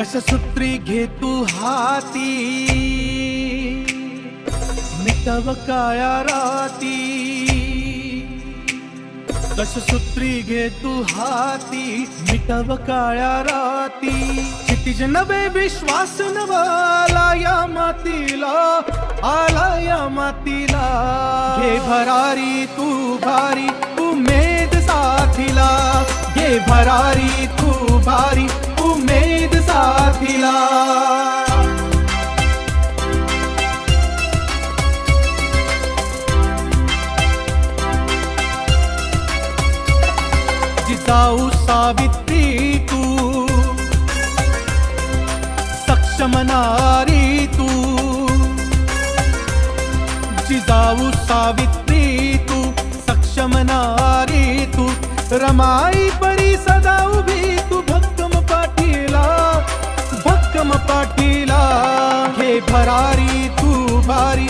कश सूत्री घेतू हाती? मिटव काया राती. कश सूत्री घेतू हाती? मिटव काळ्या राती. क्षितिज नवे विश्वास नवाला या मातीला आला या मातीला. घे भरारी तू भारी उमेद साथीला. घे भरारी तू भारी जिजाऊ सावित्री तू। सक्षम नारी तू। जिजाऊ सावित्री तू। सक्षम नारी तू। रमाई परी सदा उभी तू। भक्कम पाठीला भक्कम पाठीला हे भरारी, तू भारी